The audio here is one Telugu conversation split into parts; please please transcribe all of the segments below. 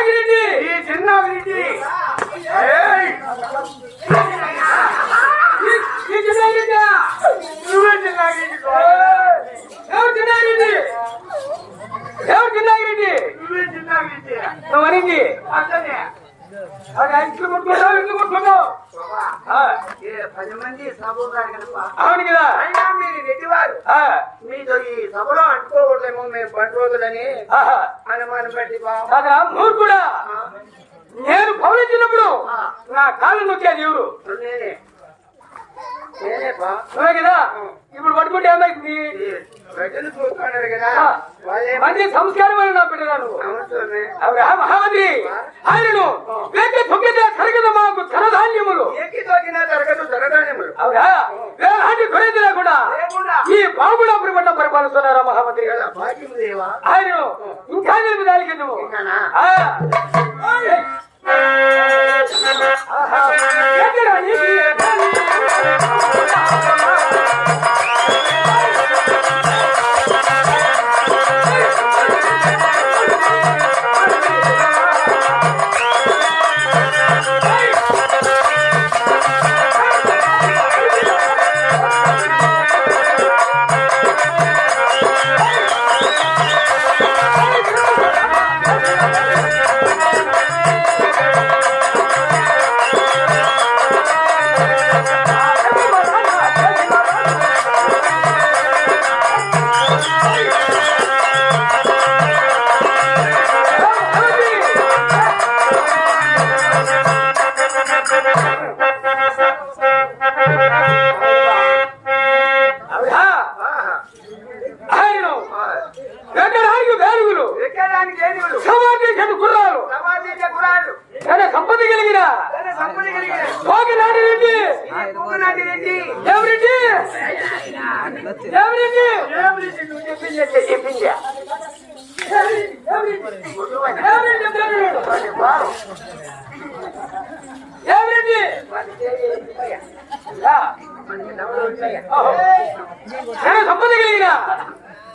నాగిరెడ్డి! ఈ చిన్నాగిరెడ్డి ఈ చిన్నాగిరెడ్డి నువ్వే చిన్నాగిరెడ్డి ఎవరు చిన్నాగిరెడ్డి ఎవరు చిన్నాగిరెడ్డి నువ్వే చిన్నాగిరెడ్డి నువ్వు అనింది. అట్లనే. ఇంట్లో కొట్టుకుంటావు ఇంట్లో కొట్టుకుంటావు. పది మంది సభ అవును కదా. అయినా మీరు రెడ్డివారు. మీతో ఈ సభలో అంటుకోకూడదేమో మేము పది రోజులని. అనుమానం పెట్టి మూర్ఖుడా నేను పౌరించినప్పుడు నా కాళ్ళు నొక్కేది ఎవరు? నేనే. నువ్వే కదా? ఇప్పుడు పట్టుకుంటే ఏమైంది? మంచి సంస్కారమైన నా బిడ్డరా నువ్వు. మహామంత్రి. ఆయనను వేట తొక్కితే కరగదు మాకు ధనధాన్యములు. ఏకి అవునా వేలాంటి కొనేది లేకుండా ఈ బాగుడాపురి పట్ల పరిపాలిస్తున్నారా మహామంత్రి. ఆయన ఇంకా నేను దానికి నువ్వు తన సంపద కలిగిన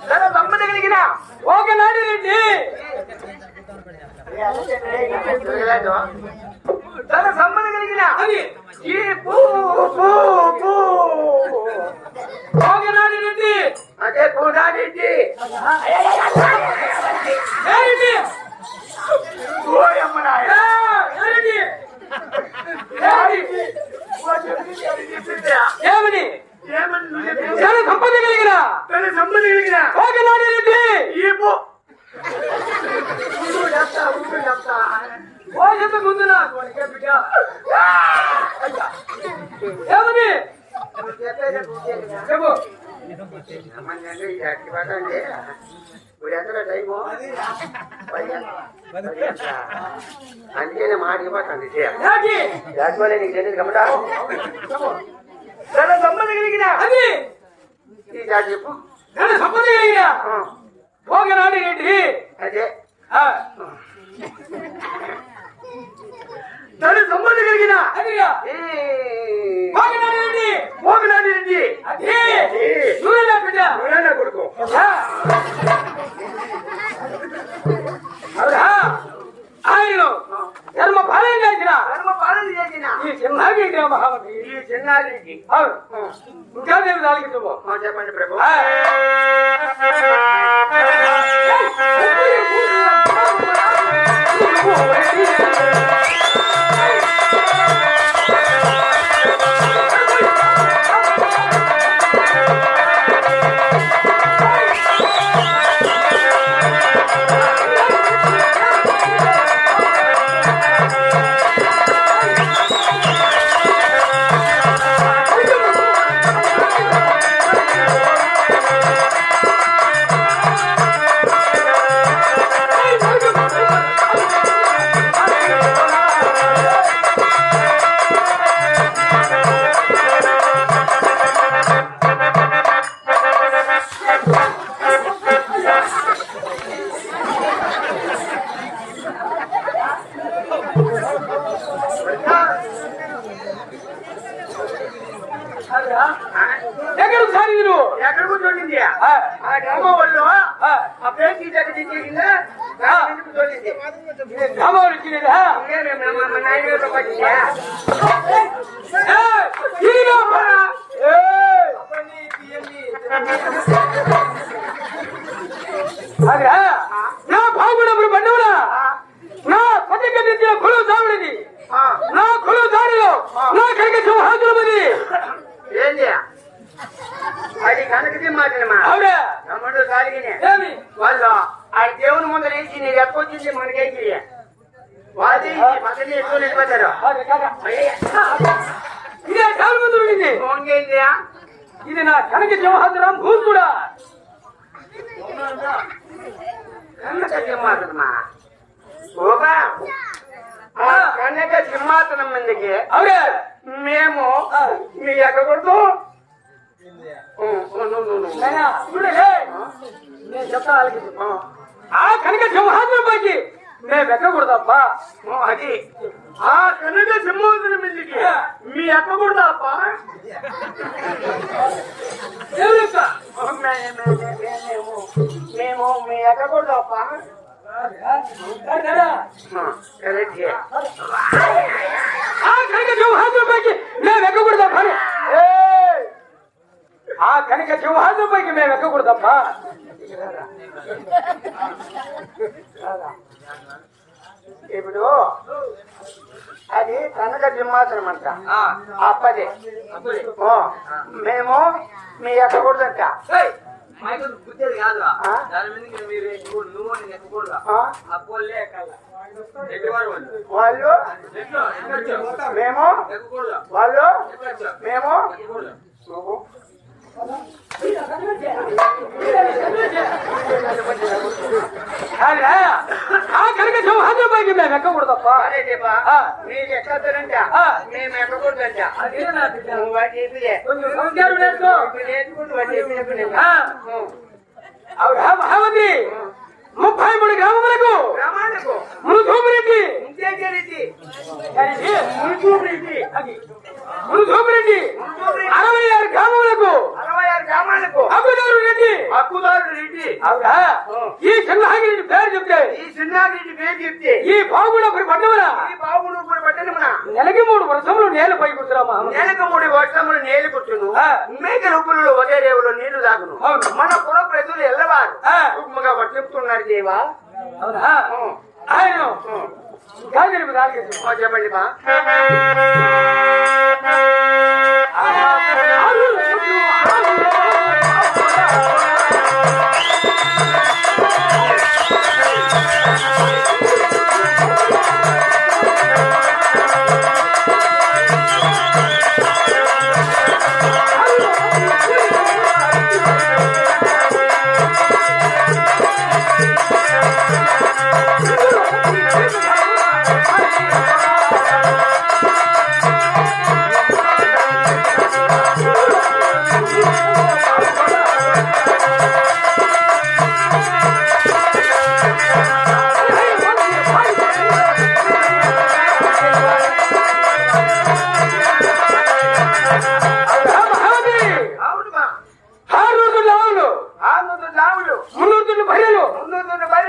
తన సంపద కలిగిన భోగినాటి రెడ్డి తన సంపద కలిగిన అది ఈ పూ పూ పూ భోగినాటి రెడ్డి అదే పూనారెడ్డి ఎవరెడ్డి ఓయమ్మ నాయన. ఏ, ఎవరెడ్డి ఎవరెడ్డి? ఓ చెప్పింది అది చెప్పిందా? ఏమని ఏమని నువ్వు చెప్పింది? తన సంపద కలిగిన తన సంపద కలిగిన భోగినాటి రెడ్డి ఈ పూ ఊరు చెప్తా ఊరు చెప్తా ఓ చెప్పే ముందు నాకు వాడికే బిడ్డ. ఏమని? చెప్పు. ఇప్పుడు టైము. అందుకే మాట ఇవ్వకండి నాకి రాజమౌళి నీకు తెలియదు కమటా సంపద కలిగిన అది. చెప్పు సంపద కలిగిన అదే తన సంపద కలిగిన మోగనాడి అది. నువ్వేనా బిడ్డ? ఎవరైనా కొడుకు? ఆయన ధర్మ పాలన చేసిన. ధర్మ పాలన చేసిన. ఈ చిన్నాగి మహామతి. ఈ చిన్నారికి అవును. ఇంకా నేను దానికి చెప్పండి ప్రభు. நம்ம வல்லோம் பேசிட்டு இருக்கீங்க ஞாபகம் இருக்கிறீங்களா நான் பாகுபடம் பண்ணவனா? நான் பத்திரிகை குழு சாவடி நான் குழு சாடிலும் நான் கிடைக்க சொல்ல అది కనకదే మాటనమ్మా అవునా? వాళ్ళు ఆ దేవుని ముందర వేసి నీకు ఎక్కువ వచ్చింది మనకేసి వాళ్ళది పక్కనే ఎక్కువ నిలబడ్డారు. ఇదే కాలు ఇది. నా కనక సింహాసనం భూతుడా? కనక సింహాసనమా? ఓబా కనక సింహాసనం మందికి అవునా? మేము మీ ఎక్కకూడదు నేను చెప్తా వాళ్ళకి. ఆ. కనక సింహాసనం పైకి. మేము ఎక్కకూడదబ్బా అది ఆ కనక సింహాసనం మందికి. మీ ఎక్కకూడదు మేము మీ ఎక్కకూడదు ఆ కనక సింహాసనం పైకి. మేము ఎక్కకూడదబ్బా ఏయ్! ఆ కనక సింహాసనం పైకి మేము ఎక్కకూడదబ్బా ఇప్పుడు అది కనక సింహాసనం అంట అప్పది ఓ, మేము మీ ఎక్కకూడదంట కాదురా. దాని మీరు ఎక్కుకూడదు. నువ్వు నేను ఎక్కకూడదా? ఆ, అప్పోళ్ళే ఎక్కాల. ఎక్కేవారు వాళ్ళు. మేము. వాళ్ళు. మేము. నువ్వు కాదురా? ఆ కనక సింహాసనం పైకి మేము ఎక్కకూడదబ్బా అదే చెప్పా ఆ. మీరు ఎక్కద్దంట ఆ. మేము ఎక్కకూడదంట అదే నా బిడ్డ. నువ్వు వాటి చెప్పిదే కొంచెం సంస్కారం నేర్చుకో. ఇప్పుడు నేర్చుకుంటూ వాటి చెప్పినప్పుడు నేను. ఆ. ఉం. అవునా మహామంత్రి ముప్పై మూడు గ్రామములకు ప్రమాణకు మృధూమిరెడ్డి ఇంకేంటి మృధూమిరెడ్డి మృధూమిరెడ్డి ఈ సింహాగిరి పేరు చెప్తే ఈ చిన్నారెడ్డి పేరు చెప్తే ఈ బాగుడప్పుడు పడ్డవరా ఈ బాబును ఇప్పుడు పట్టణమున నెలకి మూడు వర్షములు నేల పై కూర్చురా మహామంత్రి నెలకు మూడు వర్షములు నేలు కూర్చును. ఆ. మేక రూపులలో ఒకే రేవులో నీళ్ళు తాగును. మన కుల ప్రజలు ఎల్లవారు. ఆ. సూక్ష్మగా వర్తిస్తున్నారు దేవా. అవునా. ఆయన చెప్పండి బా.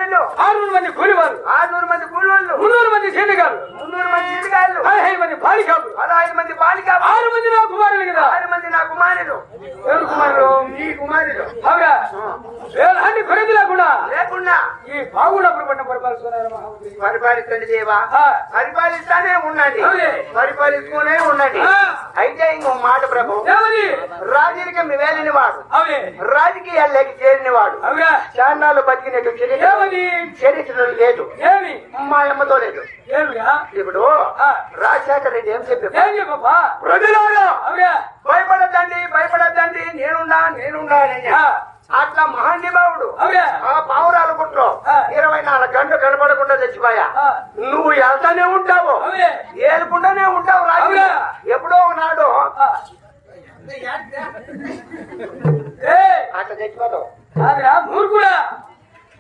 మున్నూరు బర్రెలు ఆరు మంది కూలివారు ఆరునూరు మంది కూలోళ్ళు. మున్నూరు మంది సీనిగారు మున్నూరు మంది చిన్నగాళ్ళు పదిహేను మంది బాలికాలు పదహైదు మంది బాలిక ఆరు మంది నా కుమారులు కదా. ఆరు మంది నా కుమారులు. ఎవరు కుమారులు? నీ కుమారులు. అవునా? అన్ని ఖరీదు లేకుండా లేకుండా. ఈ బాగున్నప్పుడు పట్టిన పరిపాలిస్తున్నారు పరిపాలించండి దేవా. పరిపాలిస్తానే అవునే. పరిపాలిస్తూనే ఉండండి. ఆ. అయితే ఇంకో మాట ప్రభు. రాజరికం వేలిన వాడు రాజకీయాల్లోకి చేరిన వాడు చాన్నాళ్ళు బతికినట్టు చరిత్ర ఏమది చరిత్రలో లేదు. ఏమి? మా అమ్మతో లేదు. ఏమిరా ఇప్పుడు. రాజశేఖర రెడ్డి ఏం చెప్పి ప్రజలారా భయపడద్దండి భయపడద్దండి నేనున్నా నేనున్నా అట్లా మహానుభావుడు ఆ పావురాలు ఆ. ఇరవై నాలుగు గంటలు కనపడకుండా చచ్చిపోయా. ఆ, నువ్వు వెళ్తానే ఉంటావు. ఏలుకుండానే ఉంటావు రాజు? ఎప్పుడో నాడు ఆ. ఏయ్, అట్లా చచ్చిపోతావు. మూర్ఖుడా.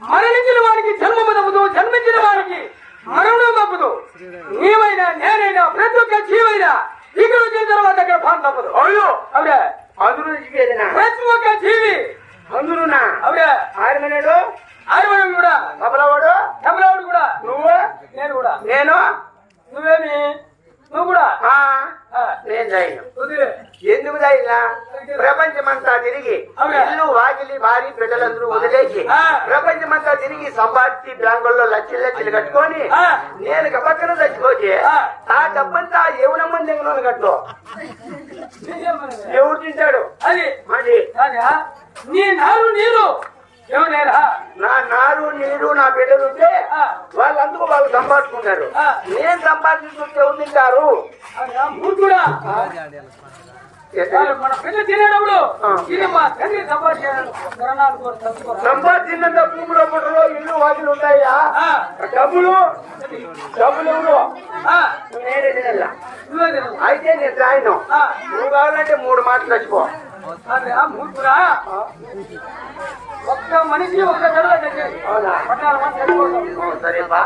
మరణించిన వారికి జన్మము తప్పదు జన్మించిన వారికి మరణం తప్పదు నీవైనా నేనైనా ప్రతి ఒక్క జీవైనా ఇక్కడ వచ్చిన తర్వాత అక్కడ పాన్ తప్పదు. అయ్యో అవునా? అందులో ప్రతి ఒక్క జీవి. అందులోనా? అవునా? ఆరుమనేడు ఆదివారం కూడా. కమలవాడు కమలావుడు కూడా. నువ్వు? నేను కూడా. నేను? నువ్వేమి? నువ్వు కూడా. నేను చేయను. ఎందుకు దైనా ప్రపంచమంతా తిరిగి? ఇల్లు వాకిలి భారీ బిడ్డలందరూ వదిలేసి. ప్రపంచమంతా తిరిగి సంపాదించి బ్యాంకుల్లో లక్షలు లక్షలు కట్టుకొని. నేను పక్కన చచ్చిపోతే ఆ. డబ్బంతా ఎవనమ్మని దిగనోని కట్టు. ఎవరు తింటాడు అది మరి నీ నారు నీరు నా నారు నీరు నా బిడ్డలు ఉంటే. వాళ్ళందుకు వాళ్ళు సంపాదించుకుంటారు. ఆ. నేను సంపాదించుకుంటే మన పిల్ల తినేటప్పుడు. ఇది మా తండ్రి. సంపాదించినంత భూమిలో పుట్టలో ఇల్లు వాకిలు ఉంటాయా? డబ్బులు? డబ్బులు నేనే తినల్లా. అయితే నేను రాయను నువ్వు కావాలంటే మూడు మాటలు ఆ మూర్ఖుడా. ఒక్క మనిషి ఒక్క అవునా? పట్టాల మంది చచ్చిపోతాం ఓ, సరేపా.